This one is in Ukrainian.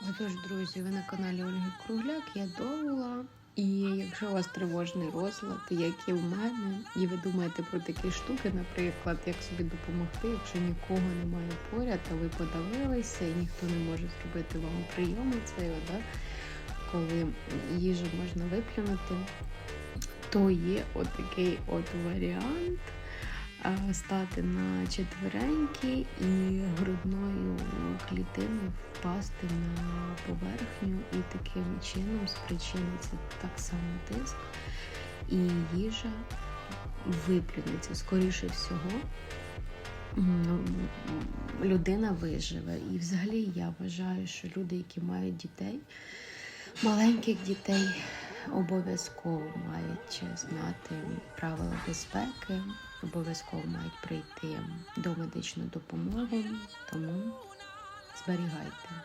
Отож, друзі, ви на каналі Ольги Кругляк, я Довола. І якщо у вас тривожний розлад, як і в мене, і ви думаєте про такі штуки, наприклад, як собі допомогти, якщо нікого немає поряд, а ви подавилися і ніхто не може зробити вам прийому цього, да? коли їжу можна виплюнути, то є отакий от варіант стати на четвереньки і грудною клітиною впасти на поверхню і таким чином спричиниться так само тиск, і їжа виплюнеться. Скоріше всього, людина виживе. І взагалі я вважаю, що люди, які мають дітей, маленьких дітей, обов'язково мають знати правила безпеки, обов'язково мають прийти до медичної допомоги, тому बरी थी।